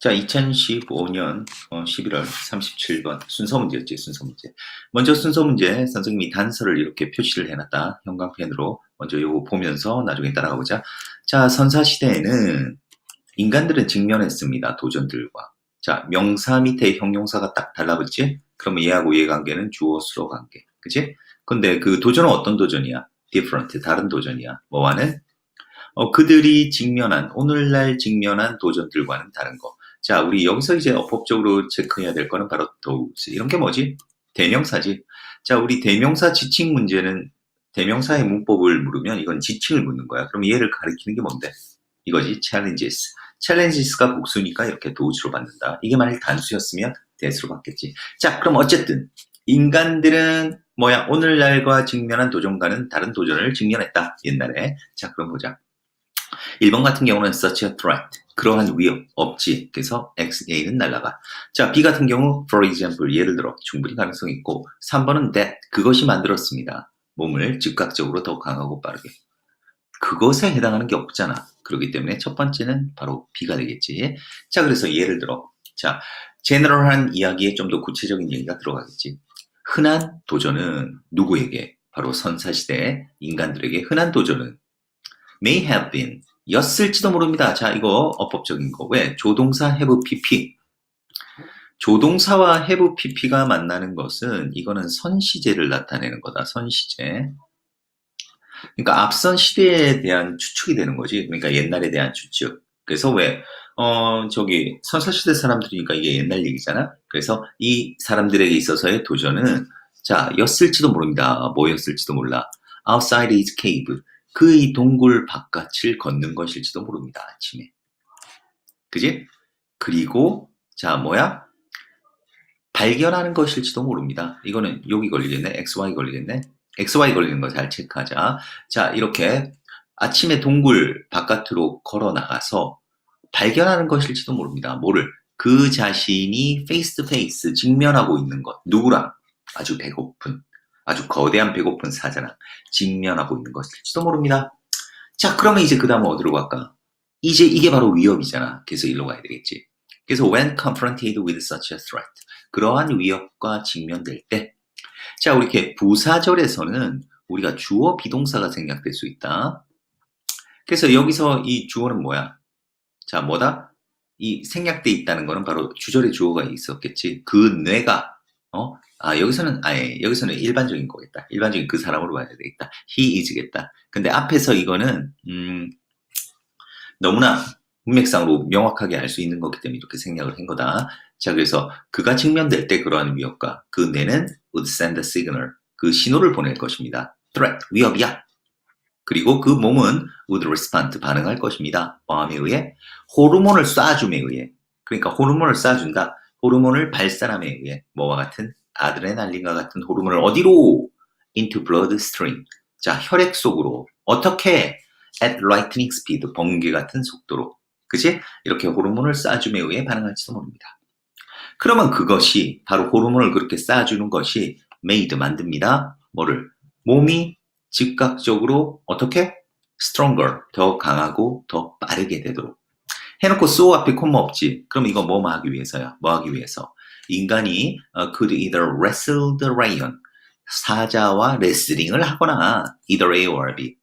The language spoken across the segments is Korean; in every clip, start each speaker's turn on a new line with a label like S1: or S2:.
S1: 자, 2015년 11월 37번 순서 문제였지, 순서 문제. 먼저 순서 문제 선생님이 단서를 이렇게 표시를 해놨다. 형광펜으로 먼저 요거 보면서 나중에 따라가 보자. 자, 선사시대에는 인간들은 직면했습니다. 도전들과. 자, 명사 밑에 형용사가 딱 달라붙지? 그러면 얘하고 얘 관계는 주어, 수로 관계. 그치? 근데 그 도전은 어떤 도전이야? different, 다른 도전이야. 뭐와는? 어, 그들이 직면한, 오늘날 직면한 도전들과는 다른 거. 자, 우리 여기서 이제 어법적으로 체크해야 될 거는 바로 those. 이런 게 뭐지? 대명사지. 자, 우리 대명사 지칭 문제는 대명사의 문법을 물으면 이건 지칭을 묻는 거야. 그럼 얘를 가리키는 게 뭔데? 이거지. challenges. challenges가 복수니까 이렇게 does로 받는다. 이게 만약 단수였으면 대수로 받겠지. 자, 그럼 어쨌든 인간들은 뭐야? 오늘날과 직면한 도전과는 다른 도전을 직면했다. 옛날에. 자, 그럼 보자. 1번 같은 경우는 such a threat. 그러한 위협 없지. 그래서 X, A는 날라가. 자, B 같은 경우 for example 예를 들어 충분히 가능성이 있고 3번은 that 그것이 만들었습니다. 몸을 즉각적으로 더 강하고 빠르게. 그것에 해당하는 게 없잖아. 그렇기 때문에 첫 번째는 바로 B가 되겠지. 자, 그래서 예를 들어 자, 제너럴한 이야기에 좀 더 구체적인 얘기가 들어가겠지. 흔한 도전은 누구에게? 바로 선사시대 인간들에게 흔한 도전은 may have been 였을지도 모릅니다. 자, 이거 어법적인 거. 왜? 조동사 have pp. 조동사와 have pp가 만나는 것은 이거는 선시제를 나타내는 거다. 선시제. 그러니까 앞선 시대에 대한 추측이 되는 거지. 그러니까 옛날에 대한 추측. 그래서 왜? 어, 저기 선사시대 사람들이니까 이게 옛날 얘기잖아. 그래서 이 사람들에게 있어서의 도전은 자, 였을지도 모릅니다. 뭐였을지도 몰라. outside his cave. 그이 동굴 바깥을 걷는 것일지도 모릅니다. 아침에. 그지? 그리고 자 뭐야? 발견하는 것일지도 모릅니다. 이거는 여기 걸리겠네. XY 걸리겠네. XY 걸리는 거 잘 체크하자. 자 이렇게 아침에 동굴 바깥으로 걸어 나가서 발견하는 것일지도 모릅니다. 뭐를? 그 자신이 페이스 투 페이스 직면하고 있는 것. 누구랑? 아주 배고픈 아주 거대한 배고픈 사자랑 직면하고 있는 것일지도 모릅니다. 자, 그러면 이제 그 다음 어디로 갈까? 이제 이게 바로 위협이잖아. 그래서 일로 가야 되겠지. 그래서 when confronted with such a threat. 그러한 위협과 직면될 때. 자, 우리 이렇게 부사절에서는 우리가 주어 비동사가 생략될 수 있다. 그래서 여기서 이 주어는 뭐야? 자, 뭐다? 이 생략돼 있다는 거는 바로 주절의 주어가 있었겠지. 그 뇌가, 어? 아, 여기서는, 아예, 여기서는 일반적인 거겠다. 일반적인 그 사람으로 봐야 되겠다. he is겠다. 근데 앞에서 이거는, 음, 너무나 문맥상으로 명확하게 알 수 있는 거기 때문에 이렇게 생략을 한 거다. 자, 그래서 그가 직면될 때 그러한 위협과 그 뇌는 would send a signal. 그 신호를 보낼 것입니다. threat, 위협이야. 그리고 그 몸은 would respond, 반응할 것입니다. 뭐함에 의해? 호르몬을 쏴줌에 의해. 그러니까 호르몬을 쏴준다. 호르몬을 발산함에 의해 뭐와 같은 아드레날린과 같은 호르몬을 어디로? into blood stream. 자, 혈액 속으로. 어떻게? at lightning speed. 번개 같은 속도로. 그지? 이렇게 호르몬을 쏴줌에 의해 반응할지도 모릅니다. 그러면 그것이, 바로 호르몬을 그렇게 쏴주는 것이 made, 만듭니다. 뭐를? 몸이 즉각적으로 어떻게? stronger, 더 강하고 더 빠르게 되도록. 해놓고 so 앞에 콤마 없지. 그럼 이거 뭐 하기 위해서야? 뭐 하기 위해서? 인간이 어, could either wrestle the lion, 사자와 레슬링을 하거나 either A or B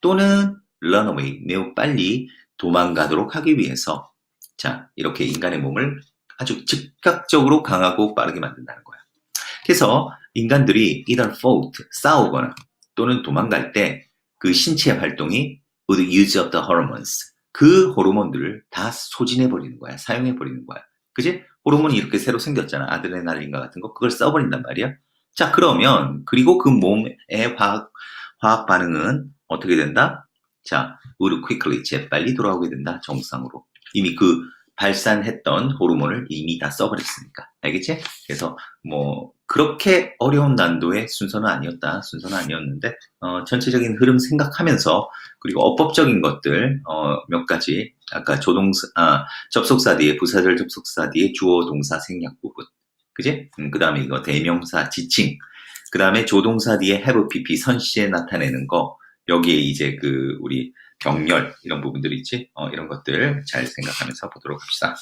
S1: 또는 run away, 매우 빨리 도망가도록 하기 위해서 자 이렇게 인간의 몸을 아주 즉각적으로 강하고 빠르게 만든다는 거야. 그래서 인간들이 either fought, 싸우거나 또는 도망갈 때 그 신체 활동이 would use up the hormones 그 호르몬들을 다 소진해 버리는 거야. 사용해 버리는 거야. 그지? 호르몬이 이렇게 새로 생겼잖아. 아드레날린과 같은 거. 그걸 써버린단 말이야. 자, 그러면, 그리고 그 몸의 화학, 화학 반응은 어떻게 된다? 자, would quickly, 재빨리 돌아오게 된다. 정상으로. 이미 그 발산했던 호르몬을 이미 다 써버렸으니까. 알겠지? 그래서 뭐, 그렇게 어려운 난도의 순서는 아니었다. 순서는 아니었는데, 어, 전체적인 흐름 생각하면서, 그리고 어법적인 것들, 어, 몇 가지, 아까 조동사, 아, 접속사 뒤에, 부사절 접속사 뒤에 주어 동사 생략 부분. 그지? 음, 그 다음에 이거 대명사 지칭. 그 다음에 조동사 뒤에 have pp 선시에 나타내는 거. 여기에 이제 그, 우리 병렬, 이런 부분들 있지? 어, 이런 것들 잘 생각하면서 보도록 합시다.